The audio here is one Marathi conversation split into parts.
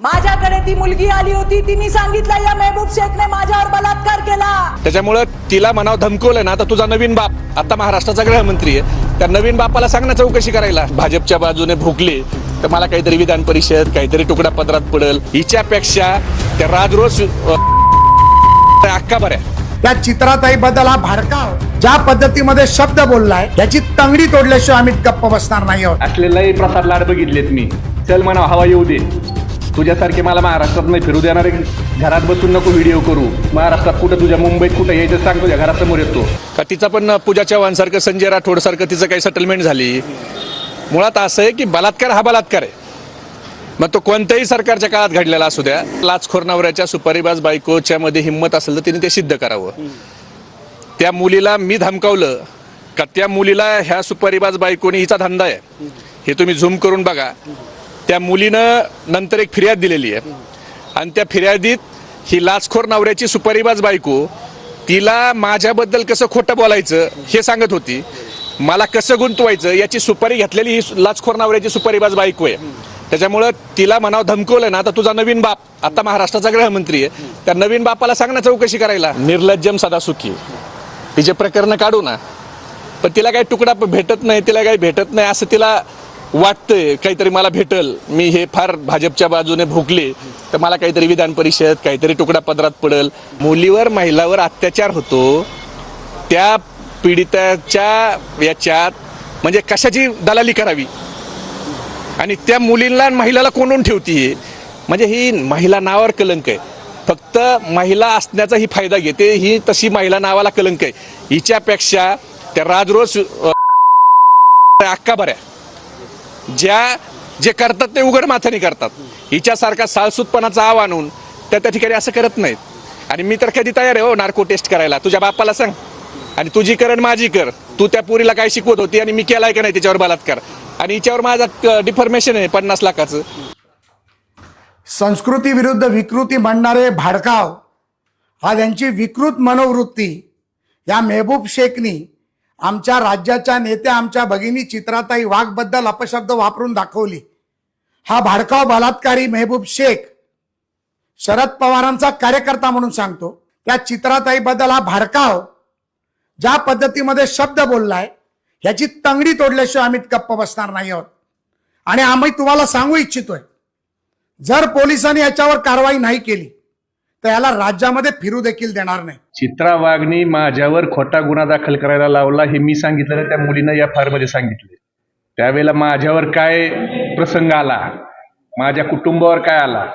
माझ्याकडे ती मुलगी आली होती तिने सांगितलं या मेहबूब शेखने माझ्यावर बलात्कार केला. त्याच्यामुळं तिला म्हणावं धमकवलं ना तर तुझा नवीन बाप आता महाराष्ट्राचा गृहमंत्री आहे. त्या नवीन बापाला सांग ना चौकशी करायला. भाजपच्या बाजूने भोगले तर मला काहीतरी विधान परिषद काहीतरी तुकडा पदरात पडल. हिच्यापेक्षा त्या राजरोज अक्का बऱ्या. त्या चित्राताई बद्दल हा भडकाव ज्या पद्धतीमध्ये शब्द बोललाय याची तंगडी तोडल्याशिवाय आम्ही गप्प बसणार नाही आहोत. असलेलाही प्रसाद लाड बघितलेत मी. चल म्हणा हवा येऊ दे. तुझ्यासारखे मला महाराष्ट्रात नाही फिरू देणारे. घरात बसून नको व्हिडिओ करू. महाराष्ट्रात कुठं तुझ्या मुंबईत कुठं यायचं सांग तुझ्या घरासमोर येतो. का तिचा पण पूजा चव्हाण सारखं संजय राठोड सारखं तिचं काही सेटलमेंट झाली. मुळात असं आहे की बलात्कार हा बलात्कार आहे. मग तो कोणत्याही सरकारच्या काळात घडलेला असू द्या लाचखोर नवऱ्याच्या सुपारीबाज बायकोच्या मध्ये हिंमत असेल तर तिने ते सिद्ध करावं. त्या मुलीला मी धमकावलं का त्या मुलीला ह्या सुपारीबाज बायकोने हिचा धंदा आहे. हे तुम्ही झूम करून बघा. त्या मुलीनं नंतर एक फिर्याद दिलेली आहे. आणि त्या फिर्यादीत ही लाचखोर नवऱ्याची सुपारीबाज बायको तिला माझ्याबद्दल कसं खोटं बोलायचं हे सांगत होती. मला कसं गुंतवायचं याची सुपारी घेतलेली ही लाचखोर नवऱ्याची सुपारीबाज बायको आहे. त्याच्यामुळं तिला म्हणावं धमकवलं ना तर तुझा नवीन बाप आता महाराष्ट्राचा गृहमंत्री आहे. त्या नवीन बापाला सांग ना चौकशी करायला. निर्लज्जम सदासुखी. तिचे प्रकरणं काढू ना पण तिला काही तुकडा भेटत नाही तिला काही भेटत नाही असं तिला वाटतंय काहीतरी मला भेटल. मी हे फार भाजपच्या बाजूने भोगले तर मला काहीतरी विधान परिषद काहीतरी तुकडा पदरात पडल. मुलीवर महिलावर अत्याचार होतो. त्या पीडिताच्या याच्यात म्हणजे कशाची दलाली करावी? आणि त्या मुलींना महिलाला कोणून ठेवतीये? म्हणजे ही महिला नावावर कलंक आहे. फक्त महिला असण्याचा ही फायदा घेते ही तशी महिला नावाला कलंक आहे. हिच्यापेक्षा त्या राजरोज अक्का बऱ्या. ज्या जे करतात ते उघड माथ्याने करतात. हिच्यासारखा साळसूतपणाचा आव आणून त्या त्या ठिकाणी असं करत नाहीत. आणि मी तर कधी तयार आहे हो नार्को टेस्ट करायला. तुझ्या बापाला सांग. आणि तुझी कर आणि माझी कर. तू त्या पुरीला काय शिकवत होती आणि मी केलाय का नाही त्याच्यावर बलात्कार. आणि हिच्यावर माझा डिफॉर्मेशन आहे पन्नास लाखाचं. संस्कृती विरुद्ध विकृती म्हणणारे भाडकाव हा त्यांची विकृत मनोवृत्ती या मेहबूब शेखनी आमच्या राज्याच्या नेत्या आमच्या भगिनी चित्राताई वाघबद्दल अपशब्द वापरून दाखवली. हा भाडकाव बलात्कारी मेहबूब शेख शरद पवारांचा कार्यकर्ता म्हणून सांगतो. त्या चित्राताईबद्दल हा भाडकाव ज्या पद्धतीमध्ये शब्द बोललाय ह्याची तंगडी तोडल्याशिवाय आम्ही गप्प बसणार नाही आहोत. आणि आम्ही तुम्हाला सांगू इच्छितोय जर पोलिसांनी याच्यावर कारवाई नाही केली तर याला राज्यामध्ये फिरू देखील देणार नाही. चित्रा वाघनी माझ्यावर खोटा गुन्हा दाखल करायला लावला हे मी सांगितलं त्या मुलीनं या फारमध्ये सांगितले. त्यावेळेला माझ्यावर काय प्रसंग आला? माझ्या कुटुंबावर काय आला?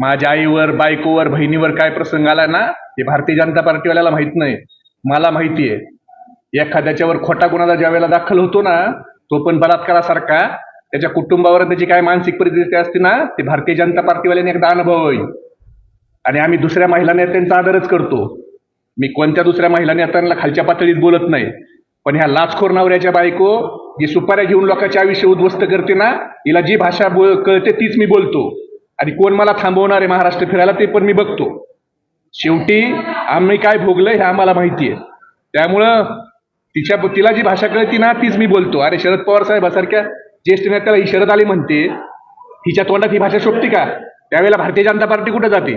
माझ्या आईवर बायकोवर बहिणीवर काय प्रसंग आला ना? हे भारतीय जनता पार्टीवाल्याला माहीत नाही. मला माहिती आहे. एखाद्याच्यावर खोटा गुन्हा ज्या वेळेला दाखल होतो ना तो पण बलात्कारासारखा. त्याच्या कुटुंबावर त्याची काय मानसिक परिस्थिती असते ना ते भारतीय जनता पार्टीवाल्याने एकदा अनुभव होईल. आणि आम्ही दुसऱ्या महिला नेत्यांचा आदरच करतो. मी कोणत्या दुसऱ्या महिला नेत्यांना खालच्या पातळीत बोलत नाही पण ह्या लाचखोर नवऱ्याच्या बायको जी सुपाऱ्या घेऊन लोकांचे आयुष्य उद्ध्वस्त करते ना हिला जी भाषा बोल कळते तीच मी बोलतो. आणि कोण मला थांबवणार आहे महाराष्ट्र फिरायला ते पण मी बघतो. शेवटी आम्ही काय भोगलं हे आम्हाला माहिती आहे. त्यामुळं तिच्या तिला जी भाषा कळती ना तीच मी बोलतो. अरे शरद पवार साहेबासारख्या ज्येष्ठ नेत्याला ही शरद आली म्हणते हिच्या तोंडात ही भाषा शोभते का? त्यावेळेला भारतीय जनता पार्टी कुठं जाते?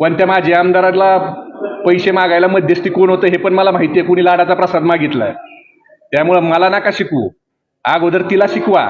पण त्या माझ्या आमदाराला पैसे मागायला मध्यस्थी कोण होतं हे पण मला माहिती आहे. कुणी लाडाचा प्रसाद मागितलाय. त्यामुळं मला नका शिकवू. अगोदर तिला शिकवा.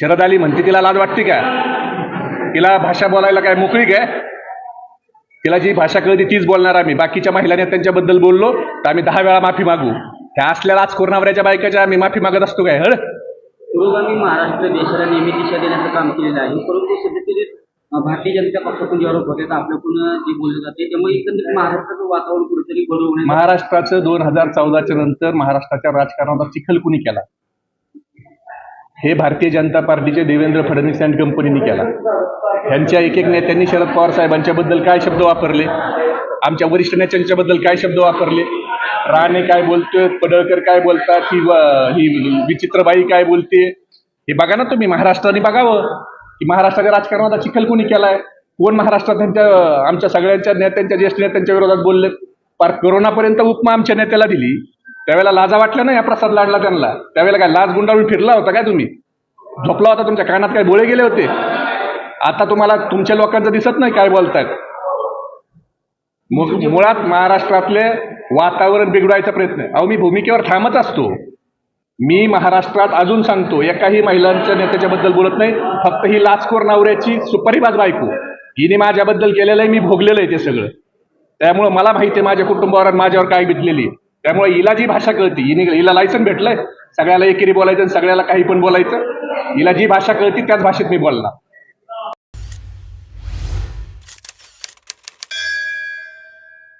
शरद आली म्हणते तिला लाज वाटते का? तिला भाषा बोलायला काय मोकळी काय तिला जी भाषा कळते तीच बोलणार आम्ही. बाकीच्या महिलांनी त्यांच्याबद्दल बोललो तर आम्ही दहा वेळा माफी मागू. ह्या असलेल्या आज कोरणावऱ्याच्या बायकाच्या आम्ही माफी मागत असतो काय हळ पुरोगामी महाराष्ट्र देशाला नेहमी दिशा देण्याचं काम केलेलं आहे. परंतु सध्या भारतीय जनता पक्षातून जे आरोप होते आपल्याकडून जे बोलले जाते त्यामुळे एकंदरीत महाराष्ट्राचं वातावरण कुठेतरी बरोबर महाराष्ट्राचं दोन हजार चौदाच्या नंतर महाराष्ट्राच्या राजकारणाचा चिखल कुणी केला? हे भारतीय जनता पार्टीचे देवेंद्र फडणवीस अँड कंपनीने केला. ह्यांच्या एक एक नेत्यांनी शरद पवार साहेबांच्या बद्दल काय शब्द वापरले? आमच्या वरिष्ठ नेत्यांच्या बद्दल काय शब्द वापरले? राणे काय बोलतोय पडळकर काय बोलतात ही ही विचित्रबाई काय बोलते? हे बघा ना तुम्ही महाराष्ट्राने बघावं. की महाराष्ट्राच्या राजकारणाचा चिखल कोणी केलाय? कोण महाराष्ट्रात त्यांच्या आमच्या सगळ्यांच्या नेत्यांच्या ज्येष्ठ नेत्यांच्या विरोधात बोलले? पार करोनापर्यंत उपमा आमच्या नेत्याला दिली. त्यावेळेला लाजा वाटल्या ना या प्रसाद लाडला त्यांना. त्यावेळेला काय लाज गुंडाळून फिरला होता काय तुम्ही? झोपला होता तुमच्या कानात काय बोळे गेले होते? आता तुम्हाला तुमच्या लोकांचं दिसत नाही काय बोलतात मुळात महाराष्ट्रातले वातावरण बिघडवायचा प्रयत्न अहो मी भूमिकेवर थांबत असतो. मी महाराष्ट्रात अजून सांगतो एकाही महिलांच्या नेत्याच्या बद्दल बोलत नाही फक्त ही लाचखोर नवऱ्याची सुपारीबाज बायको. हिने माझ्याबद्दल केलेलं आहे मी भोगलेलं आहे ते सगळं. त्यामुळे मला माहिती आहे माझ्या कुटुंबावर आणि माझ्यावर काय बितलेली त्यामुळे हिला जी भाषा कळती हिने हिला लायसन भेटलंय. सगळ्याला एकेरी बोलायचं आणि सगळ्याला काही पण बोलायचं. हिला जी भाषा कळती त्याच भाषेत मी बोलला